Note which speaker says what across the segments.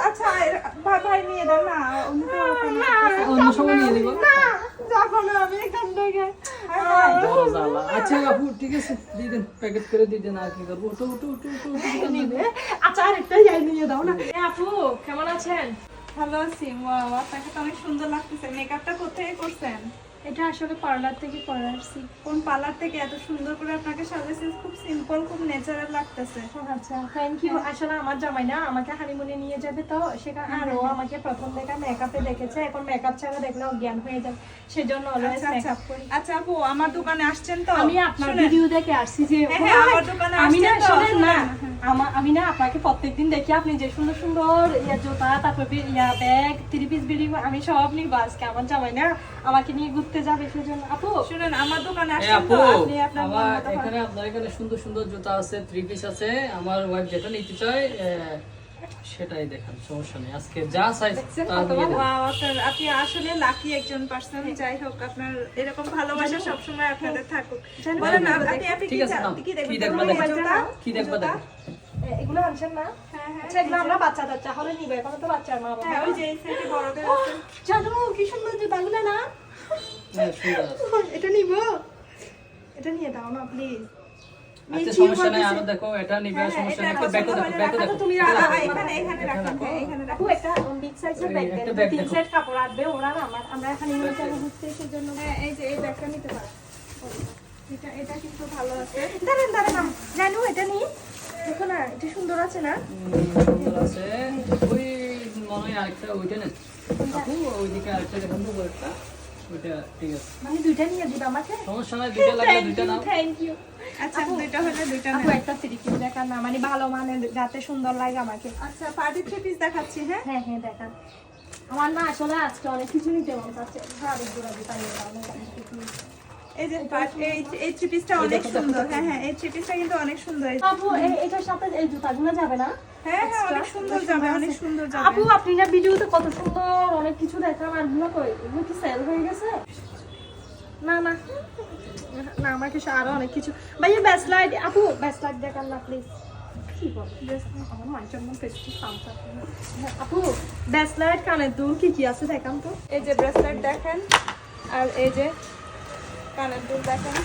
Speaker 1: আচ্ছা হায় হায়।
Speaker 2: আচ্ছা আপু প্যাকেট করে দিয়ে আর কি করব উঠো উঠো
Speaker 3: নিবে আচ্ছা যাই নিয়ে দাও না আপু কেমন আছেন
Speaker 1: ভালো আছি ওয়াও আপনাকে তো অনেক সুন্দর লাগতেছে মেকআপটা কোথায় করছেন
Speaker 3: এটা আসলে পার্লার থেকে করে আসছি।
Speaker 1: কোন পার্লার থেকে এত সুন্দর করে আপনাকে সাজাইছে খুব সিম্পল খুব ন্যাচারাল লাগতেছে।
Speaker 3: আচ্ছা থ্যাংক ইউ আসলে আমার জামাই না আমাকে হানিমুনে নিয়ে যাবে তো সেখানে আর ও আমাকে প্রথম দেখা মেকআপে দেখেছে এখন মেকআপ ছাড়া দেখলে জ্ঞান হয়ে যাবে সেজন্য অলওয়েজ
Speaker 1: আচ্ছা আচ্ছা।
Speaker 3: মেকআপ করি।
Speaker 1: আচ্ছা আপু আমার দোকানে আসছেন তো?
Speaker 3: আমি আপনার ভিডিও দেখে আসছি যে
Speaker 1: হ্যাঁ, হ্যাঁ, আমার দোকানে
Speaker 3: আমি না শুনেন না। আমি না আপনাকে প্রত্যেকদিন দেখি আপনি যে সুন্দর সুন্দর ইয়া জুতা তারপর ইয়া ব্যাগ থ্রি পিস বিড়ি আমি সব নিব আজকে। আমার জামাই না আমাকে নিয়ে ঘুরতে যাবে সেজন্য। আপু
Speaker 1: শুনেন আমার দোকানে
Speaker 2: আপু
Speaker 1: তো আপনি আপনার
Speaker 2: আমার এখানে আপনার এখানে সুন্দর সুন্দর জুতা আছে থ্রি পিস আছে আমার ওয়াইফ যেটা নিতে চায় সেটাই দেখান সমস্যা নেই। আজকে যা চাই দেন।
Speaker 1: আপনি আসলে লাকি একজন পার্সন যাই হোক আপনার এরকম ভালোবাসা সবসময় আপনাদের থাকুক। বলেন আপনি আপনি কি দেখবেন? জুতা?
Speaker 2: কি দেখবা
Speaker 1: জুতা?
Speaker 2: দেখো।
Speaker 3: এ- এগুলো আনছেন না? আচ্ছা এগুলো আমরা বাচ্চা টাচ্চা হলে নিবে এখন তো বাচ্চার মা বাবা।
Speaker 1: ওই যে সাইডে বড়দের আছে।
Speaker 3: জানো কি সুন্দর জুতাগুলো না?
Speaker 2: সুন্দর আছে।
Speaker 3: এটা নিব? এটা নিয়ে দাও না প্লিজ
Speaker 2: আচ্ছা সমস্যা নাই আরও দেখো এটা নিবে সমস্যা
Speaker 1: এটা
Speaker 2: নেই একটু ব্যাকও
Speaker 1: পছন্দ
Speaker 2: দেখো
Speaker 1: হলে
Speaker 2: ব্যাকও
Speaker 1: রাখা তো
Speaker 2: দেখো।
Speaker 3: তুমি
Speaker 1: আ,
Speaker 3: রাখো।
Speaker 1: আ, এখানে এখানে রাখুন এখানে
Speaker 3: আপু একটা বিগ সাইজের ব্যাগ দেন তিন সেট কাপড় আসবে ওরা না আমার আমরা এখানে নিয়ে যাব ঘুরতে সেজন্য
Speaker 1: এই যে এই ব্যাগটা নিতে পারেন এটা এটা কিন্তু ভালো আছে।
Speaker 3: দাঁড়ান দাঁড়ান জানো এটা নিয়ে দেখো না এটা সুন্দর আছে না?
Speaker 2: সুন্দর আছে। ওই মনে হয় আরেকটা ওইটা নেন আপু ওইদিকে আরেকটা দেখুন তো একটা ওইটা ঠিক আছে।
Speaker 3: মানে দুইটা নিয়ে দিবা আমাকে?
Speaker 2: সমস্যা নাই দুইটা লাগলে দুইটা নাও।
Speaker 3: থ্যাংক ইউ
Speaker 1: আচ্ছা দুইটা হলে দুইটা
Speaker 3: আপু একটা থ্রি পিস দেখান না মানে ভালো মানে যাতে সুন্দর লাগে আমাকে।
Speaker 1: আচ্ছা পার্টি থ্রি পিস দেখাচ্ছি হ্যাঁ?
Speaker 3: হ্যাঁ হ্যাঁ দেখান। আমার না আসলে আজকে অনেক কিছু নিতে মন চাচ্ছে। আরেক দিতে কিছু
Speaker 1: এই যে এই থ্রি পিসটা অনেক সুন্দর। হ্যাঁ হ্যাঁ এই থ্রি পিসটা কিন্তু অনেক সুন্দর।
Speaker 3: আপু এটার সাথে এই জুতাগুলো যাবে না?
Speaker 1: হ্যাঁ হ্যাঁ অনেক সুন্দর যাবে অনেক সুন্দর যাবে।
Speaker 3: আপু আপনি না ভিডিওতে কত সুন্দর অনেক কিছু দেখান আর কই? এগুলো কি সেল হয়ে গেছে? না না। না আমাকে আরও অনেক কিছু। ভাইয়া ব্যাস লাইট আপু ব্যাস লাইট দেখান না প্লিজ আপু ব্যাস লাইট কানের দুল কি কি আছে দেখান তো।
Speaker 1: এই যে ব্রেসলেট দেখেন আর এই যে কানের দুল দেখেন।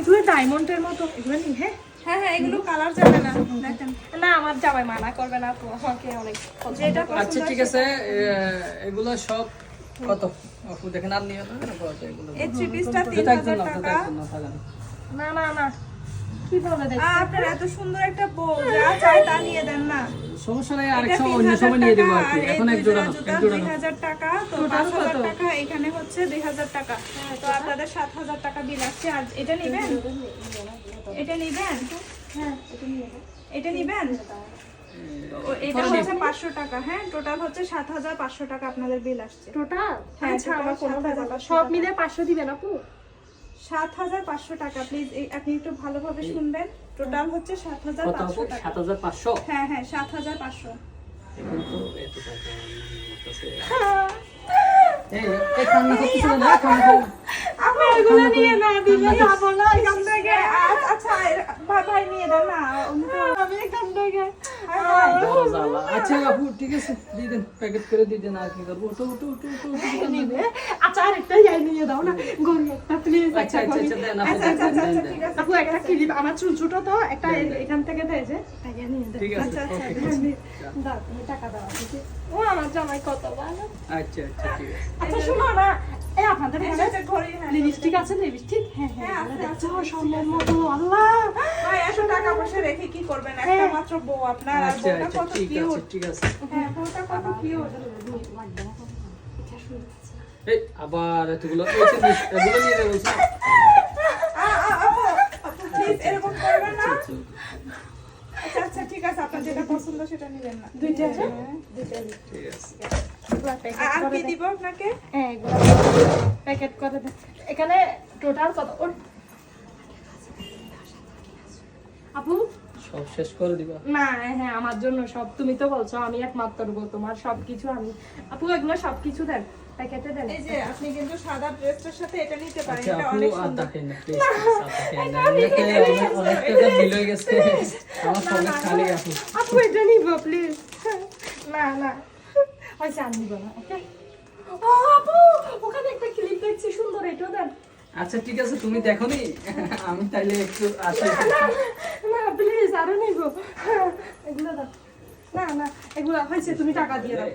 Speaker 3: এগুলো ডায়মন্ডের মতো এগুলো নেই হ্যাঁ?
Speaker 1: হ্যাঁ হ্যাঁ এগুলো কালার যাবে না। দেখেন।
Speaker 3: না আমার জামাই মানা করবে না তো আমাকে অনেক
Speaker 1: যেটা
Speaker 2: আচ্ছা ঠিক আছে এগুলো সব কত? আপু দেখেন আর নিও না এগুলো।
Speaker 1: এই থ্রি পিসটা তিন
Speaker 2: জুতা একজন
Speaker 1: হাজার
Speaker 2: নাও জুতা
Speaker 1: টাকা।
Speaker 3: না না না। কি বলে দেখ
Speaker 1: আপনার এত সুন্দর একটা বউ যা চাই তা নিয়ে দেন না।
Speaker 2: সমস্যা নাই আরেক
Speaker 1: এটা
Speaker 2: সময় অন্য সময় নিয়ে দেবো আর কি। এখন এক জোড়া
Speaker 1: জোড়া
Speaker 2: এক জোড়া
Speaker 1: দুই
Speaker 2: নাও।
Speaker 1: হাজার টাকা তো টাকা এখানে হচ্ছে দুই হাজার টাকা। তো আপনাদের সাত হাজার টাকা বিল আসছে আর এটা নিবেন? এটা নিবেন?
Speaker 3: হ্যাঁ এটা নিয়ে
Speaker 1: এটা নিবেন এটা হচ্ছে পাঁচশো টাকা। হ্যাঁ টোটাল হচ্ছে সাত হাজার পাঁচশো টাকা আপনাদের বিল আসছে।
Speaker 3: টোটাল?
Speaker 1: হ্যাঁ,
Speaker 3: আচ্ছা সব মিলে পাঁচশো দিবেন আপু?
Speaker 1: সাত হাজার পাঁচশো টাকা প্লিজ আপনি একটু ভালোভাবে শুনবেন। টোটাল হচ্ছে সাত হাজার পাঁচশো টাকা।
Speaker 2: সাত হাজার পাঁচশো?
Speaker 1: হ্যাঁ হ্যাঁ সাত হাজার পাঁচশো।
Speaker 2: এই কান্না করতেছিল না কান্না
Speaker 1: এগুলো নিয়ে না দিলে যাব না এখান থেকে। আচ্ছা ভাই ভাই নিয়ে দেন না আমি এখান থেকে। হায় হায়।
Speaker 2: বড় জ্বালা আচ্ছা আপু ঠিক আছে দিয়ে দেন প্যাকেট করে দিয়ে দেন আর কি করব।
Speaker 3: আচ্ছা আরেকটা নিয়ে দাও না একটা প্লিজ
Speaker 2: আচ্ছা আচ্ছা আচ্ছা দেন আপু
Speaker 1: আচ্ছা, আচ্ছা, আচ্ছা, আচ্ছা,
Speaker 3: একটা ক্লিপ আমার চুল ছোট তো একটা এখান থেকে দেয় যে
Speaker 2: ঠিক আছে
Speaker 1: আচ্ছা, আচ্ছা,
Speaker 3: দাও টাকা দাও। ও আমার জামাই কত ভালো।
Speaker 2: আচ্ছা আচ্ছা ঠিক আছে।
Speaker 3: আচ্ছা শোনো না এই আপনাদের
Speaker 1: এই
Speaker 3: এখানে
Speaker 1: যে ঘড়ি, হ্যাঁ।
Speaker 3: লিপস্টিক আছে লিপস্টিক হ্যাঁ
Speaker 1: হ্যাঁ,
Speaker 3: হ্যাঁ দেখছ মতো আল্লাহ!
Speaker 1: ভাই এত টাকা পয়সা রেখে কি করবেন? একটা মাত্র বউ আপনার আর
Speaker 2: আচ্ছা
Speaker 1: বউটা
Speaker 2: আচ্ছা
Speaker 1: কত
Speaker 2: ঠিক আছে
Speaker 1: কিউট
Speaker 2: ঠিক আছে।
Speaker 1: হ্যাঁ বউটা কত কিউট
Speaker 2: এই আবার এতগুলো এই এগুলো নিয়ে দেবো
Speaker 1: এরকম করবেন না।
Speaker 2: আচ্ছা,
Speaker 1: ঠিক আছে আপনার যেটা পছন্দ সেটা নেবেন না।
Speaker 3: দুইটা আছে?
Speaker 1: হ্যাঁ।
Speaker 2: ঠিক আছে।
Speaker 1: আর- আর কি দিব আপনাকে?
Speaker 3: হ্যাঁ প্যাকেট করে এখানে টোটাল কত আপু?
Speaker 2: সব শেষ করে দিবা।
Speaker 3: না হ্যাঁ আমার জন্য সব তুমি তো বলছো আমি একমাত্র গো তোমার সবকিছু আমি আপু এগুলো সবকিছু দেন প্যাকেটে দেন
Speaker 1: এই যে আপনি কিন্তু সাদা ড্রেসটার সাথে এটা নিতে পারেন
Speaker 2: আচ্ছা
Speaker 1: এটা অনেক সুন্দর।
Speaker 2: না প্লিজ দেখেন না এমনিতে অনেক অনেক টাকা বিল হয়ে গেছে। আমার ফোনে খালি আপু।
Speaker 3: আপু এটা নিব প্লিজ না না। আচ্ছা আমি নিব না ওকে ও আপু ওখানে একটা ক্লিপ দেখছি সুন্দর এটাও দেন।
Speaker 2: আচ্ছা ঠিক আছে তুমি দেখো নি আমি তাইলে একটু আসি।
Speaker 3: না না প্লিজ আরও নিব। এগুলো দাও। না না এগুলো হয়েছে তুমি টাকা দিয়ে দাও।